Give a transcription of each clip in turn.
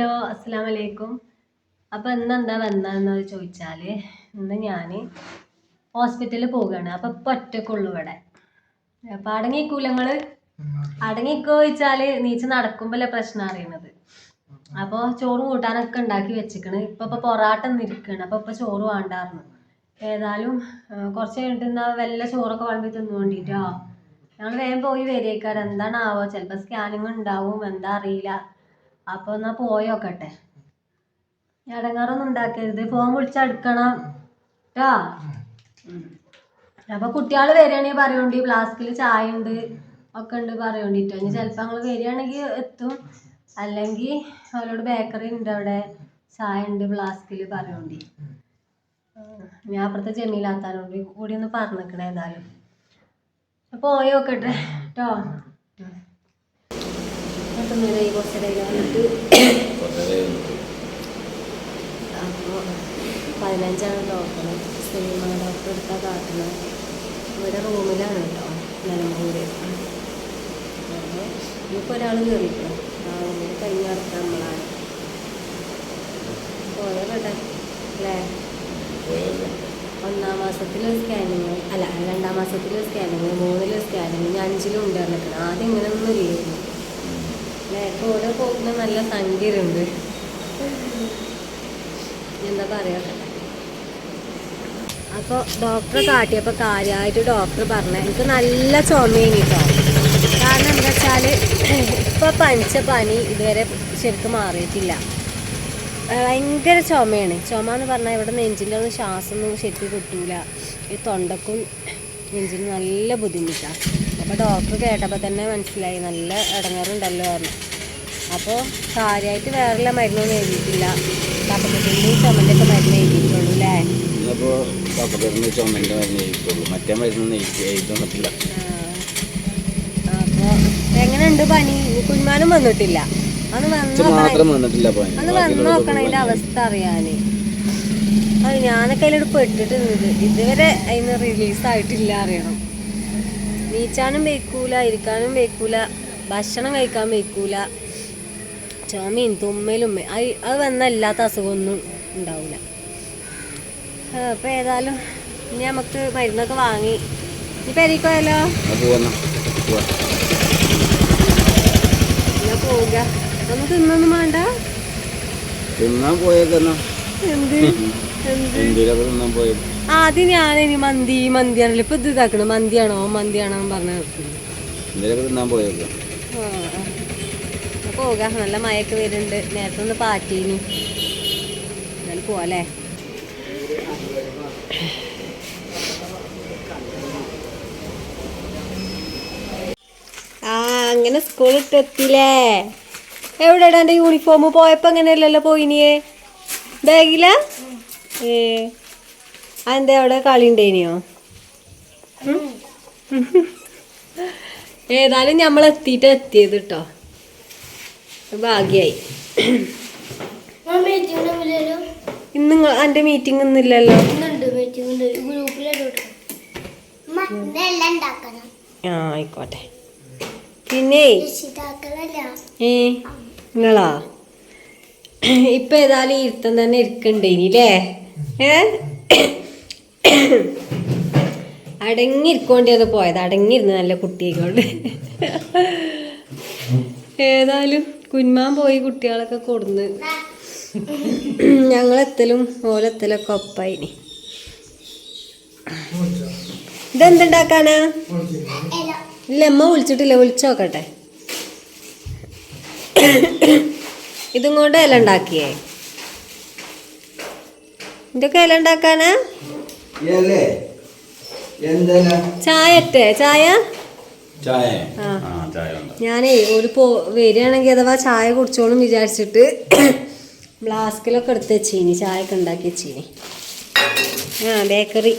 Hello അസ്സാം വലൈക്കും അപ്പോൾ ഇന്ന് എന്താ വന്നതെന്ന് ചോദിച്ചാൽ ഇന്ന് ഞാൻ ഹോസ്പിറ്റലിൽ പോവുകയാണ്. അപ്പോൾ ഇപ്പം ഒറ്റക്കുള്ളൂ ഇവിടെ. അപ്പോൾ അടങ്ങിക്കൂല നിങ്ങൾ അടങ്ങിക്കോ ചോദിച്ചാൽ നീച്ച് നടക്കുമ്പോഴല്ലേ പ്രശ്നം അറിയണത്. അപ്പോൾ ചോറും കൂട്ടാനൊക്കെ ഉണ്ടാക്കി വെച്ചിക്കണ്. ഇപ്പം ഇപ്പോൾ പൊറാട്ട നിൽക്കുകയാണ് അപ്പോൾ ഇപ്പോൾ ചോറ് വേണ്ടായിരുന്നു ഏതായാലും കുറച്ച് കഴിഞ്ഞിട്ട് എന്നാൽ വല്ല ചോറൊക്കെ വിളമ്പി തിന്നു വേണ്ടിയിട്ടോ ഞങ്ങൾ വേഗം പോയി വരേക്കാർ എന്താണാവോ? ചിലപ്പോൾ സ്കാനിങ് ഉണ്ടാവും. എന്താ അറിയില്ല. അപ്പോൾ എന്നാൽ പോയോക്കട്ടെ ഇടങ്ങാറൊന്നും ഉണ്ടാക്കരുത്. ഫോൺ വിളിച്ചെടുക്കണം കേട്ടോ അപ്പോൾ കുട്ടികൾ വരികയാണെങ്കിൽ പറയുകൊണ്ട് ഫ്ലാസ്കിൽ ചായ ഉണ്ട് ഒക്കെ ഉണ്ട് പറയുകൊണ്ടിട്ടോ ഇനി ചിലപ്പോൾ ഞങ്ങൾ വരികയാണെങ്കിൽ എത്തും. അല്ലെങ്കിൽ അവരോട് ബേക്കറി ഉണ്ട് അവിടെ. ചായ ഉണ്ട് ഫ്ലാസ്കിൽ പറയണ്ടി. ഞാൻ അപ്പുറത്തെ ജമീലാത്താനോട് കൂടി ഒന്ന് പറഞ്ഞേക്കണേ ഏതായാലും പോയി നോക്കട്ടെ. കേട്ടോ കുറച്ച് നേരം വന്നിട്ട് അപ്പോൾ പതിനഞ്ചാണ് ഡോക്ടർ സിനിമ ഡോക്ടർ എടുത്താൽ കാട്ടുന്നത് ഇവിടെ റൂമിലാണ് കേട്ടോ നിലമ്പൂര്. അപ്പോൾ ഇനിയിപ്പോൾ ഒരാൾ കയറിക്കണം ആ റൂമിൽ കഴിഞ്ഞ അടുത്ത നമ്മളാണ്. പോയോ കേട്ടെ അല്ലേ? ഒന്നാം മാസത്തിൽ സ്കാനിങ് അല്ല രണ്ടാം മാസത്തിൽ സ്കാനിങ് മൂന്നിൽ സ്കാനിങ് അഞ്ചിലും ഉണ്ട് ആദ്യം ആദ്യം ഇങ്ങനെയൊന്നും ഇല്ലായിരുന്നു. ഇപ്പോൾ ഇവിടെ പോകുന്ന നല്ല സംഖ്യയുണ്ട് എന്താ പറയാ? അപ്പോൾ ഡോക്ടറെ കാട്ടിയപ്പോൾ കാര്യമായിട്ട് ഡോക്ടർ പറഞ്ഞു എനിക്ക് നല്ല ചുമയും കേട്ടോ കാരണം എന്താ വെച്ചാൽ ഇപ്പോൾ പനിച്ച പനി ഇതുവരെ ശരിക്കും മാറിയിട്ടില്ല. ഭയങ്കര ചുമയാണ് ചുമ എന്ന് പറഞ്ഞാൽ ഇവിടെ നെഞ്ചിന്റെ ഒന്നും ശ്വാസം ഒന്നും ശരിക്കും കിട്ടൂല. ഈ തൊണ്ടക്കും നെഞ്ചിന് നല്ല ബുദ്ധിമുട്ടാണ് അപ്പോൾ ഡോക്ടർ കേട്ടപ്പോൾ തന്നെ മനസ്സിലായി. നല്ല ഇടങ്ങാറുണ്ടല്ലോ പറഞ്ഞു അപ്പോൾ കാര്യമായിട്ട് വേറെല്ലാം മരുന്നൊന്നും എഴുതിയിട്ടില്ല. കപ്പക്കെട്ടിന്റെയും ചുമന്റെയൊക്കെ മരുന്ന് എഴുതിയിട്ടുള്ളൂ അല്ലേ? അപ്പോൾ കപ്പക്കറിന് ചുമന്റെ മരുന്ന് എഴുതിയിട്ടുള്ളൂ. മറ്റേ മരുന്നൊന്നും എഴുതി എഴുതി തന്നിട്ടില്ല അപ്പോൾ എങ്ങനെയുണ്ട് പനി? കുഞ്ഞാനും വന്നിട്ടില്ല. അന്ന് ഇത് മാത്രം വന്നിട്ടില്ല പനി. അന്ന് വന്ന് നോക്കണം അതിന്റെ അവസ്ഥ അറിയാന്. അത് ഞാനൊക്കെ അതിലോട് പെട്ടിട്ട് നിന്നത് ഇതുവരെ അതിന് റിലീസ് ആയിട്ടില്ല അറിയണം. നീച്ചാനും വെക്കൂല ഇരിക്കാനും വെക്കൂല ഭക്ഷണം കഴിക്കാൻ വെക്കൂല ചുമയും തുമ്മലും അത് അത് വന്ന ഇല്ലാത്ത അസുഖമൊന്നും ഉണ്ടാവില്ല അപ്പോൾ ഏതായാലും ഇനി നമുക്ക് മരുന്നൊക്കെ വാങ്ങി. ഇനി പെരീക്കോയല്ലോ? എന്നാ. പോവുക. നമുക്ക് ഇന്നൊന്നും വേണ്ട. തിന്നാൻ പോയേക്കെന്നാ എന്ത്? എന്ത്? തിന്നാൻ പോയത് ആദ്യം ഇനി മന്തി മന്തിയാണല്ലോ ഇപ്പൊ ഇത് ഇതാക്കണം. മന്തിയാണോ? മന്തിയാണോ പറഞ്ഞ പോകാ. നല്ല മഴയൊക്കെ വരുന്നുണ്ട്. നേരത്തെ ഒന്ന് പാറ്റീനി. എന്നാലും പോവാല്ലേ ആ അങ്ങനെ സ്കൂളിട്ട് എത്തില്ലേ എവിടെയാണ് എന്റെ യൂണിഫോം പോയപ്പോൾ അങ്ങനെയല്ലല്ലോ പോയിനിയേ. ബാഗിലാ? ഏ. അതെന്താ അവിടെ കളി ഉണ്ടേനിയോ ഏതായാലും നമ്മൾ എത്തിയിട്ട് എത്തിയത് കേട്ടോ ഭാഗ്യായി. ഇന്ന് എന്റെ മീറ്റിംഗ് ഒന്നുമില്ലല്ലോ ആ ആയിക്കോട്ടെ. പിന്നെ? ഏ നിങ്ങളാ ഇപ്പൊ ഏതായാലും ഇരുത്തം തന്നെ ഇരിക്കണ്ടേനില്ലേ ഏ? അടങ്ങിയിരിക്കോണ്ടിയത് പോയത്. അടങ്ങിയിരുന്നു നല്ല കുട്ടിയെക്കൊണ്ട് ഏതായാലും കുഞ്ഞാൻ പോയി കുട്ടികളൊക്കെ കൊടുന്ന്. ഞങ്ങളെത്തലും ഓലെത്തലൊക്കെ ഒപ്പായിനി ഇതെന്തുണ്ടാക്കാനാ? ഇല്ല അമ്മ വിളിച്ചിട്ടില്ല. വിളിച്ചു നോക്കട്ടെ. ഇതും കൊണ്ട് ഇല ഉണ്ടാക്കിയേ. ഇതൊക്കെ ഇല ഉണ്ടാക്കാനാ? ചായ? അറ്റേ ചായ ഞാനേ ഒരു പോ വരികയാണെങ്കിൽ അഥവാ ചായ കുടിച്ചോളും വിചാരിച്ചിട്ട് ഫ്ലാസ്കിലൊക്കെ എടുത്ത് വെച്ചീനി ചായ ഒക്കെ ഉണ്ടാക്കി വെച്ചീനി. ആ ബേക്കറി.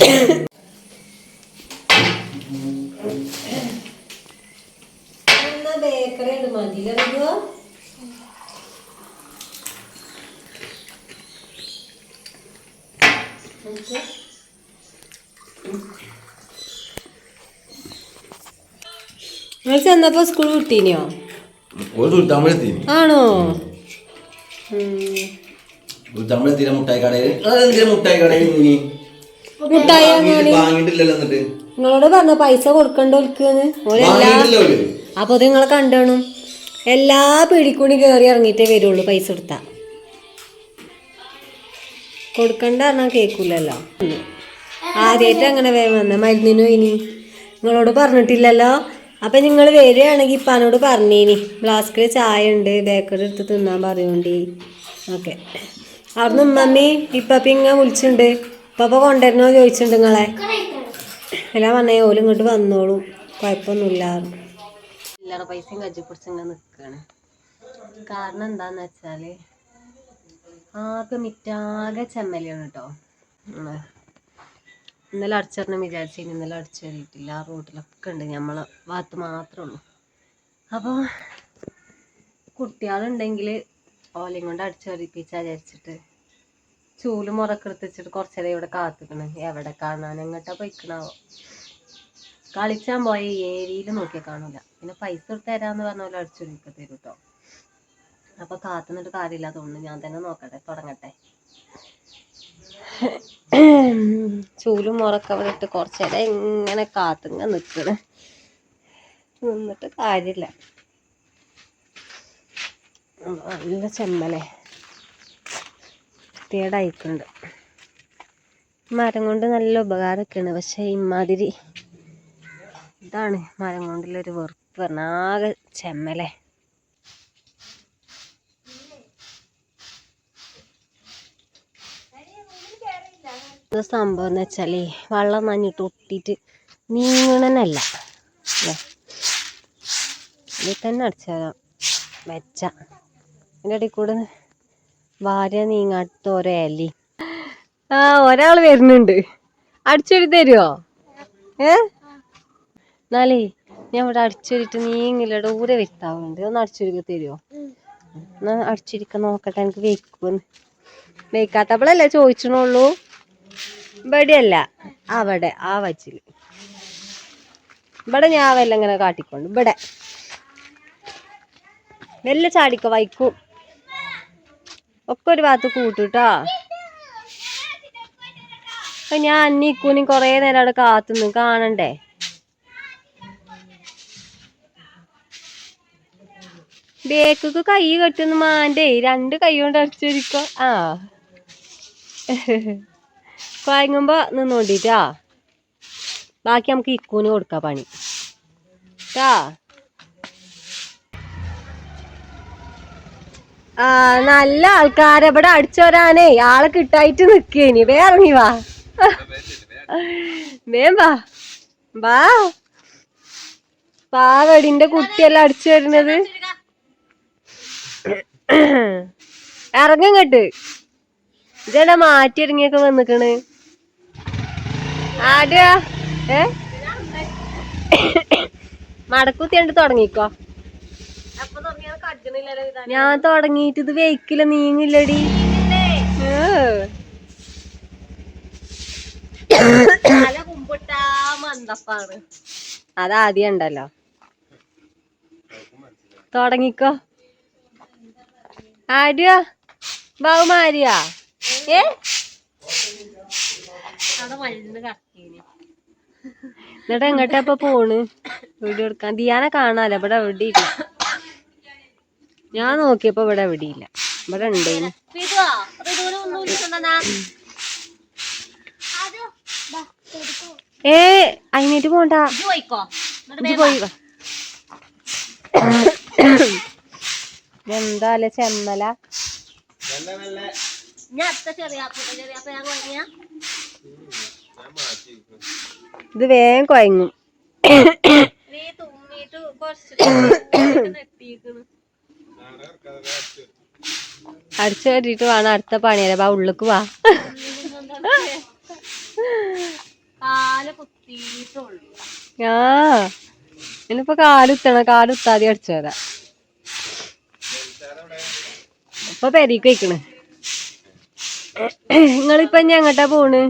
ബേക്കറി മുട്ടായി സ്കൂൾ വിട്ടീനിയോ ആണോ നിങ്ങളോട് പറഞ്ഞ പൈസ കൊടുക്കണ്ട ഓൽക്കെന്ന് ഓലെല്ലാ വാങ്ങിയിട്ടില്ല അവർ അപ്പൊ അത് നിങ്ങളെ കണ്ടോണം. എല്ലാ പിടിക്കൂടി കയറി ഇറങ്ങിയിട്ടേ വരുള്ളൂ പൈസ കൊടുത്താ. കൊടുക്കണ്ട പറഞ്ഞാൽ കേൾക്കൂലല്ലോ ആദ്യമായിട്ട് അങ്ങനെ വേഗം വന്ന മരുന്നിനു ഇനി. നിങ്ങളോട് പറഞ്ഞിട്ടില്ലല്ലോ. അപ്പൊ നിങ്ങൾ വരികയാണെങ്കിൽ ഇപ്പാനോട് പറഞ്ഞേനി ഫ്ലാസ്കിൽ ചായ ഉണ്ട് ബേക്കറി എടുത്ത് തിന്നാൻ പറയുകൊണ്ടി ഓക്കെ. അവിടുന്ന് ഉമ്മമ്മി ഇപ്പപ്പ ഇങ്ങനെ വിളിച്ചിട്ടുണ്ട് ഇപ്പപ്പ കൊണ്ടുവരണോ ചോദിച്ചിട്ടുണ്ട് നിങ്ങളെ എല്ലാം പറഞ്ഞേ ഓലും ഇങ്ങോട്ട് വന്നോളൂ. കുഴപ്പമൊന്നുമില്ല. എല്ലാവരുടെ പൈസയും കജ്ജി പിടിച്ച് ഇങ്ങനെ നിൽക്കുകയാണ് കാരണം എന്താന്ന് വെച്ചാൽ ആകെ മിറ്റാകെ ചെമ്മലിയാണ് കേട്ടോ ഇന്നലെ അടിച്ചറിഞ്ഞ വിചാരിച്ചു ഇന്നലെ അടിച്ചേറിയിട്ടില്ല ആ റോട്ടിലൊക്കെ ഉണ്ട്. നമ്മളെ ഭാഗത്ത് മാത്രമേ ഉള്ളൂ. അപ്പോൾ കുട്ടികളുണ്ടെങ്കിൽ ഓലയും കൊണ്ട് അടിച്ചേറിപ്പിച്ചാ വിചാരിച്ചിട്ട് ചൂൽ മുറക്കെടുത്ത് വെച്ചിട്ട് കുറച്ചേരം ഇവിടെ കാത്തിക്കണം. എവിടെ കാണാൻ എങ്ങോട്ടാ പോയിക്കണാവോ? കളിച്ചാൻ പോയ ഏരിയയിൽ നോക്കിയാൽ കാണൂല. പിന്നെ പൈസ കൊടുത്ത് തരാന്ന് പറഞ്ഞ പോലെ അടിച്ചു തരും കേട്ടോ അപ്പൊ കാത്തുനിന്നിട്ട് കാര്യമില്ല തോന്നുന്നു ഞാൻ തന്നെ നോക്കട്ടെ തുടങ്ങട്ടെ. ചൂലും മുറക്കം വന്നിട്ട് കുറച്ച് നേരം ഇങ്ങനെ കാത്തുങ്ങ നിൽക്കണ് നിന്നിട്ട് കാര്യമില്ല. നല്ല ചെമ്മലേ. വൃത്തികേടായിട്ടുണ്ട് മരം കൊണ്ട് നല്ല ഉപകാരമൊക്കെയാണ്. പക്ഷേ ഇമാതിരി ഇതാണ് മരം കൊണ്ടുള്ളൊരു വെറുപ്പ് പറഞ്ഞാൽ ആകെ ചെമ്മലേ. ഇത് സംഭവം എന്ന് വെച്ചാൽ വെള്ളം നഞ്ഞിട്ട് ഒട്ടിയിട്ട് നീങ്ങണനല്ല. ഇതിൽ തന്നെ അടിച്ചാൽ വെച്ച അതിന്റെ ഇടയിൽ കൂടെ ഭാര്യ നീങ്ങാത്ത ഓരോ ഇലി ആ ഒരാൾ വരുന്നുണ്ട്. അടിച്ചൊരു തരുമോ ഏ? എന്നാലേ ഞാൻ ഇവിടെ അടിച്ചൊരിട്ട് നീങ്ങില്ല ദൂരെ വ്യക്താവുന്നുണ്ട് ഒന്ന് അടിച്ചൊരുക്കി തരുമോ എന്നാ അടിച്ചിരിക്കാൻ നോക്കട്ടെ എനിക്ക് വെക്കുമെന്ന് വെക്കാത്തപ്പോഴല്ലേ ചോദിച്ചണുള്ളൂ? ഇവിടെയല്ല. അവിടെ ആ വച്ചിൽ ഇവിടെ ഞാൻ വല്ല ഇങ്ങനെ കാട്ടിക്കൊണ്ട് ഇവിടെ. വല്ല ചാടിക്ക വൈക്കും. ഒക്കെ ഒരു ഭാഗത്ത് കൂട്ടുട്ടോ. ഞാൻ അന്നിക്കൂനും കൊറേ നേരം അവിടെ കാത്തുനിന്ന് കാണണ്ടേ? ബേക്കൊക്കെ കൈ കെട്ടുന്ന മാന്റെ. രണ്ട് കൈ കൊണ്ട് അടിച്ചിരിക്കോ ആ. കുഴങ്ങുമ്പോ നിന്നോണ്ടിട്ടാ. ബാക്കി നമുക്ക് ഇക്കൂന് കൊടുക്കാം പണി. കേട്ടാ ആ നല്ല ആൾക്കാരെ ഇവിടെ അടിച്ചോരാനേ. ആളെ കിട്ടായിട്ട് നിക്കേനി. വേ ഇറങ്ങി വാ. വേം വാ. വാ. പാവടിന്റെ കുട്ടിയെല്ലാം അടിച്ചു വരുന്നത്? ഇറങ്ങങ്ങട്ട് ഇതെടാ മാറ്റി ഇറങ്ങിയൊക്കെ വന്നിക്കണ്? ആടാ ഏ? മടക്കുത്തി കണ്ട് തുടങ്ങിക്കോ. ഞാൻ തുടങ്ങിയിട്ട് ഇത് വെയ്ക്കില്ല നീങ്ങില്ലടി. അതാദ്യം ഉണ്ടല്ലോ. തുടങ്ങിക്കോ. ആര്യ ബഹുമാരിയാ ഏ? എന്നിട്ട് എങ്ങോട്ടാ ഇപ്പൊ പോണ്? വീഡിയോ എടുക്കാൻ. ദിയാനെ കാണാലോ. ഇവിടെ എവിടെ ഇല്ല. ഞാൻ നോക്കിയപ്പോ ഇവിടെ എവിടെ ഇല്ല. ഇവിടെ ഉണ്ടേന്. ഏ അതിനേറ്റ് പോണ്ട. പോയി ഞാൻ ചെറിയ ചെമ്മല ഇത് വേഗം കുഴങ്ങും അടിച്ചു കയറ്റിട്ട് വേണം അടുത്ത പണിയല്ലേ? ബാ ഉള്ളിക്ക് വാ. ആ ഇനിയിപ്പോ കാലുത്തണം കാലുത്താതെ അടിച്ചു തരാ ഇപ്പൊ പെരീക്ക് വെക്കണ് നിങ്ങളിപ്പോ ഞങ്ങട്ടാ എങ്ങട്ടാ പോണ്?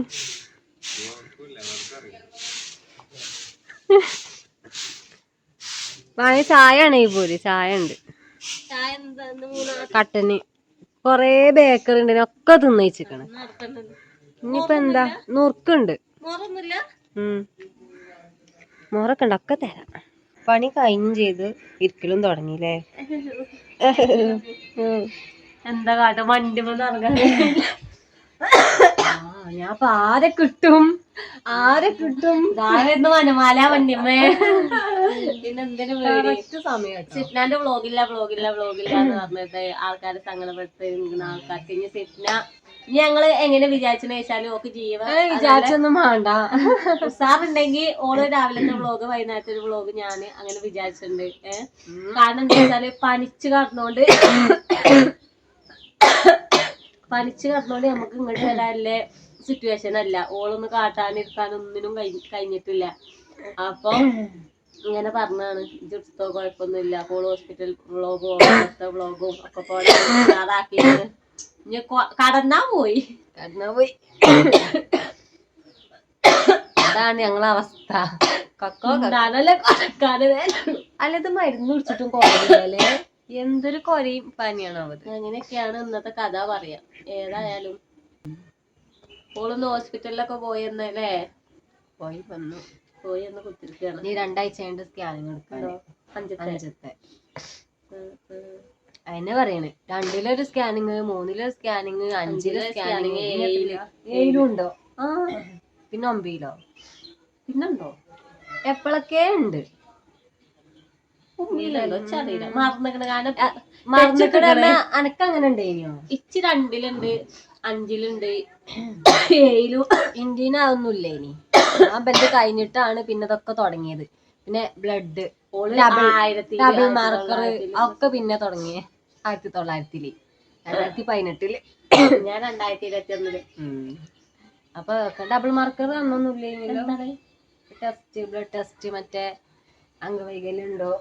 വാങ്ങി ചായ ആണ് ഈ പോര്. ചായ ഉണ്ട് കട്ടന്. കൊറേ ബേക്കറി ഉണ്ട്. ഒക്കെ തിന്നയിച്ചിക്കണ് ഇനിയിപ്പോ എന്താ? നുറുക്കുണ്ട്. മോറൊക്കെ ഉണ്ട്. ഒക്കെ തരാം. പണി കഴിഞ്ഞും ചെയ്ത് ഇരിക്കലും തുടങ്ങിയില്ലേ? എന്താ കാട്ട? ഇറങ്ങാൻ ആ ഞാൻ അപ്പൊ ആരെ കിട്ടും? ആരെ കിട്ടും? ഇതായിരുന്നു വനമാല വണ്ടിമ്മേ പിന്നെന്തിനു സിപ്നാന്റെ വ്ളോഗില്ല വ്ളോഗില്ല വ്ളോഗില്ല എന്ന് പറഞ്ഞിട്ട് ആൾക്കാരെ സങ്കടപ്പെടുത്തുന്ന ആൾക്കാർക്ക്. ഇനി സിറ്റ്ന ഇനി ഞങ്ങൾ എങ്ങനെ വിചാരിച്ചെന്ന് വെച്ചാൽ ഓക്ക് ജീവൻ വിചാരിച്ചൊന്നും വേണ്ട. ഉസാറുണ്ടെങ്കിൽ ഓൾ രാവിലത്തെ വ്ളോഗ് വൈകുന്നേരത്തെ ഒരു വ്ളോഗ് ഞാൻ അങ്ങനെ വിചാരിച്ചിട്ടുണ്ട്. ഏഹ് കാരണം എന്താ വെച്ചാൽ പനിച്ചു കടന്നോണ്ട് പനിച്ചു കടന്നോണ്ട് നമുക്ക് ഇങ്ങോട്ട് വരാനുള്ള സിറ്റുവേഷൻ അല്ല. ഓളൊന്ന് കഴി- കഴിഞ്ഞിട്ടില്ല. അപ്പൊ ഇങ്ങനെ പറഞ്ഞാണ് ഇജ്ജെടുത്തോ കുഴപ്പമൊന്നുമില്ല. അപ്പോൾ ഹോസ്പിറ്റൽ വ്ളോഗും അടുത്ത വ്ളോഗും ഒക്കെ പോലെ ഇനി കടന്നാ പോയി. കടന്നാ പോയി. അതാണ് ഞങ്ങളെ അവസ്ഥ. കക്കോ കൊടക്കാന് അല്ല ഇത് മരുന്ന് കുടിച്ചിട്ടും കുറയില്ലല്ലേ എന്തൊരു കൊരയും പനിയാണ് അത്? അങ്ങനെയൊക്കെയാണ് ഇന്നത്തെ കഥ പറയാ. ഏതായാലും ഓളൊന്ന് ഹോസ്പിറ്റലിലൊക്കെ പോയെന്നല്ലേ പോയി വന്നു. പോയി എന്ന് കുത്തിരിക്കുകയാണ് നീ രണ്ടാഴ്ച കഴിഞ്ഞിട്ട് സ്കാനിങ് എടുക്കാനോ. അഞ്ചത്തെ. അതിനെ പറയണ്. രണ്ടിലൊരു സ്കാനിങ് മൂന്നിലൊരു സ്കാനിങ് അഞ്ചിലെ സ്കാനിങ് ഏഴിലും? ഉണ്ടോ? ആ. പിന്നെ ഒമ്പതിലോ? പിന്നുണ്ടോ എപ്പോഴൊക്കെ ഉണ്ട്? മറന്നിക്കണ. അനക്ക് അങ്ങനെ ഉണ്ടേനോ? ഇച്ചി രണ്ടിലുണ്ട് അഞ്ചിലുണ്ട് ഏഴിലും ഇന്ത്യന് ആവുന്നില്ലേ ഇനി. ആ ബെൽറ്റ് കഴിഞ്ഞിട്ടാണ് പിന്നെ ഇതൊക്കെ തുടങ്ങിയത്. പിന്നെ ബ്ലഡ് ഡബിൾ ആയിരത്തി ഡബിൾ മാർക്കർ ഒക്കെ പിന്നെ തുടങ്ങിയ ആയിരത്തി തൊള്ളായിരത്തിൽ. രണ്ടായിരത്തി പതിനെട്ടിൽ. ഞാൻ രണ്ടായിരത്തി ഇരുപത്തി ഒന്നിൽ അപ്പൊ ഡബിൾ മാർക്കർ അന്നൊന്നുമില്ലെങ്കിലോ ടെസ്റ്റ് ബ്ലഡ് ടെസ്റ്റ് മറ്റേ അംഗവൈകല്യം ഉണ്ടോ?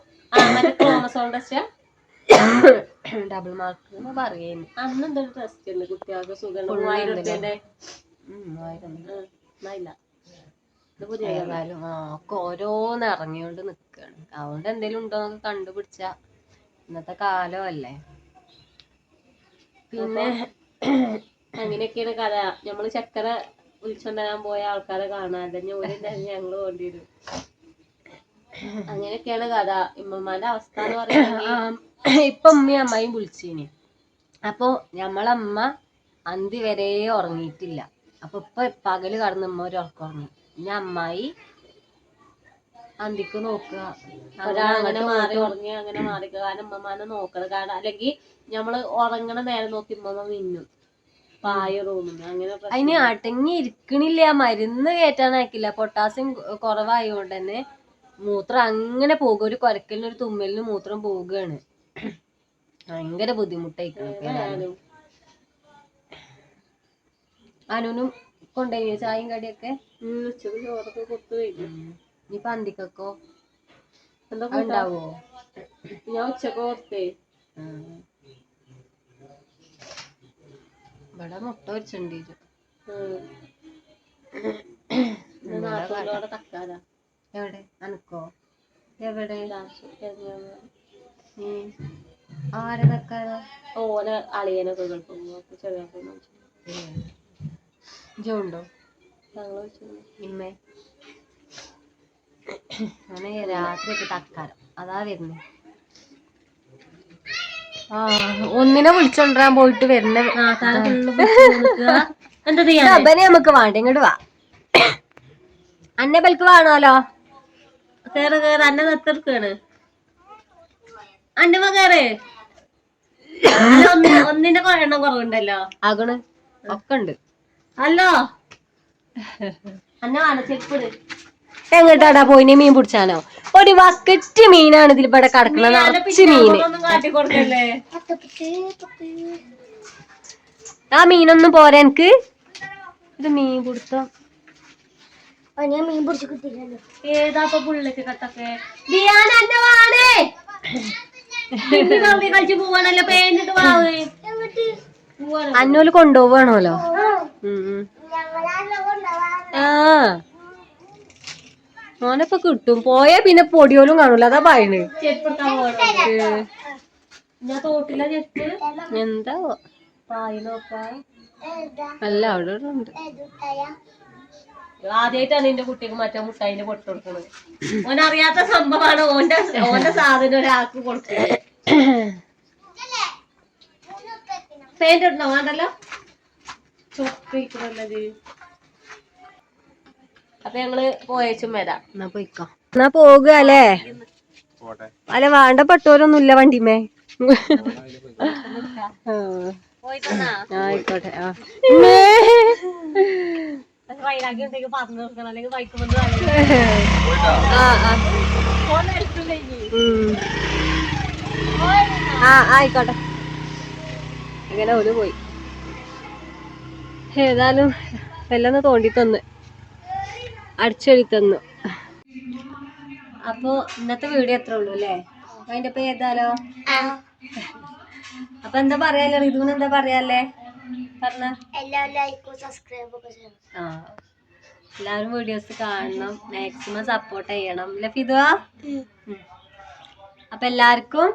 ക്രോമസോൺ ടെസ്റ്റ് ഡബിൾ മാർക്ക് എന്ന് പറയുന്നു. അന്ന് എന്തൊരു ടെസ്റ്റ് ഉണ്ട് കുട്ടികൾക്ക്? സുഖം മൂവായിരം റുപ്യന്റെ ഏതായാലും ഒക്കെ ഓരോന്ന് ഇറങ്ങിയോണ്ട് നിക്കാണ്. അതുകൊണ്ട് എന്തേലും ഉണ്ടോ എന്നൊക്കെ കണ്ടുപിടിച്ച. ഇന്നത്തെ കാലമല്ലേ പിന്നെ അങ്ങനെയൊക്കെയാണ് കഥ. നമ്മൾ ചക്കര വിളിച്ചോണ്ടാൻ പോയ ആൾക്കാരെ കാണാതെ ഞങ്ങൾ ഞങ്ങൾ കൊണ്ടുവരും അങ്ങനെയൊക്കെയാണ് കഥ. ഇമ്മമാന്റെ അവസ്ഥ എന്ന് പറയുന്നത്. ഇപ്പൊ ഉമ്മയും അമ്മയും വിളിച്ചീനി. അപ്പൊ ഞമ്മളമ്മ അന്തി വരെ ഉറങ്ങിയിട്ടില്ല. അപ്പൊ ഇപ്പൊ പകൽ കടന്ന് ഉമ്മ ഒരു ഉറക്കം ഉറങ്ങി. ഇനി അമ്മായി അന്തിക്ക് നോക്കുക. ഒരാളങ്ങനെ മാറി ഉറങ്ങി അങ്ങനെ മാറി കാരണം ഉമ്മമാനെ നോക്കണം കാരണം അല്ലെങ്കിൽ നമ്മൾ ഉറങ്ങണ നേരം നോക്കി ഉമ്മ നിന്നും. പായ റൂമിന് അങ്ങനെ. അതിന് അടങ്ങി ഇരിക്കണില്ല മരുന്ന് കയറ്റാനാക്കില്ല പൊട്ടാസ്യം കുറവായതുകൊണ്ട് തന്നെ മൂത്രം അങ്ങനെ പോകുക ഒരു കുരക്കലിന് ഒരു തുമ്മലിന് മൂത്രം പോവുകയാണ് ഭയങ്കര ബുദ്ധിമുട്ടായിക്കണം ഏതായാലും. അനുനും കൊണ്ടുപോയി ചായയും കടിയൊക്കെ? ഇനി ഉച്ചയ്ക്ക് ചോറൊക്കെ കൊടുത്തു ഇനിയിപ്പൊ ഉണ്ടാവോ? ഞാൻ ഉച്ചയ്ക്ക് ഓർത്തേ ഇവിടെ മുട്ട വെച്ചിട്ടുണ്ട്. തക്കാല എവിടെ? അനക്കോ? എവിടെ. ആരെ വെക്കാനോ ഓനെ അളിയനൊക്കെ ഗൾഫിൽ ചെറിയ ജോണ്ടോ ഞങ്ങൾ വെച്ചു ഇമ്മേ. അങ്ങനെ രാത്രിയൊക്കെ തക്കാരം അതാ വരുന്നേ. ആ ഒന്നിനെ വിളിച്ചോണ്ടാൻ പോയിട്ട് വരുന്ന. എന്താ ചെയ്യാ നമുക്ക് വേണ്ട ഇങ്ങോട്ട് വാ. അന്നെ ബൽക്ക് വേണമല്ലോ കേറ് കേറ്. അന്നെ നിർത്തിർക്കാണ് അന്റെ കേറ്. ഒന്നിന്റെ എണ്ണം കുറവുണ്ടല്ലോ. ആകണ്. ഒക്കെ ഉണ്ട്. അല്ലോ? അന്നെ വേണം ചെപ്പിട് എങ്ങോട്ടാടാ പോയിനെ? മീൻ പിടിച്ചാനോ? ഒരു വക്കറ്റ് മീനാണ് ഇതിൽ ഇവിടെ കിടക്കണത്. നിറച്ച് മീന് ആ മീനൊന്നും പോരാ എനിക്ക്. ഇത് മീൻ പിടുത്തം. ഏതാപ്പ പുള്ളിക്ക് കത്തൊക്കെ ബിയാൻ എന്നെ വാണേ. കമ്പി കളിച്ച് പോവാണല്ലോ പേഞ്ഞിട്ട് വാവേ അന്നോൽ കൊണ്ടുപോവാണല്ലോ. ആ. മോനപ്പൊ കിട്ടും. പോയാ പിന്നെ പൊടിയോലും കാണൂല. അതാ പറയണ്. ഞാൻ എന്താ? അല്ല അവിടെ ഉണ്ട്. ആദ്യമായിട്ടാണ് എന്റെ കുട്ടിക്ക് മറ്റേ മുട്ടായിന്റെ പൊട്ട് കൊടുക്കുന്നത് ഓൻ അറിയാത്ത സംഭവമാണ് ഓന്റെ ഓന്റെ സാധനം ഒരാൾക്ക് കൊടുക്കുന്നത് പെയിന്റ് ഇടണോ? വേണ്ടല്ലോ? ചൊക്കിക്കണല്ലത് അപ്പൊ ഞങ്ങൾ പോയച്ചും വരാം. എന്നാ പോയിക്കോ. എന്നാ പോകുക അല്ലേ? അല്ല വേണ്ടപ്പെട്ടോരൊന്നുമില്ല വണ്ടിമേ. ആ. ആയിക്കോട്ടെ ആ. വൈരാഗ്യം ഉണ്ടെങ്കിൽ പറഞ്ഞു കൊടുക്കണം അല്ലെങ്കിൽ ബൈക്ക് കൊണ്ട് ആ ആയിക്കോട്ടെ. അങ്ങനെ ഒരു പോയി. ഏതായാലും എല്ലാം തോണ്ടി തന്ന് അടിച്ചെഴി തന്നു. അപ്പൊ ഇന്നത്തെ വീഡിയോ എത്ര ഉള്ളു അല്ലേ? അതിന്റെ ഇപ്പൊ ഏതാലോ അപ്പൊ എന്താ പറയാല്ലേ? റിതുവിന് എന്താ പറയാല്ലേ? പറഞ്ഞ. എല്ലാവരും വീഡിയോസ് കാണണം. മാക്സിമം സപ്പോർട്ട് ചെയ്യണം. അല്ലേ. അപ്പൊ എല്ലാവർക്കും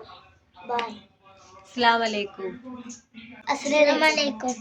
അസ്സലാമലൈക്കും അസ്സലാമലൈക്കും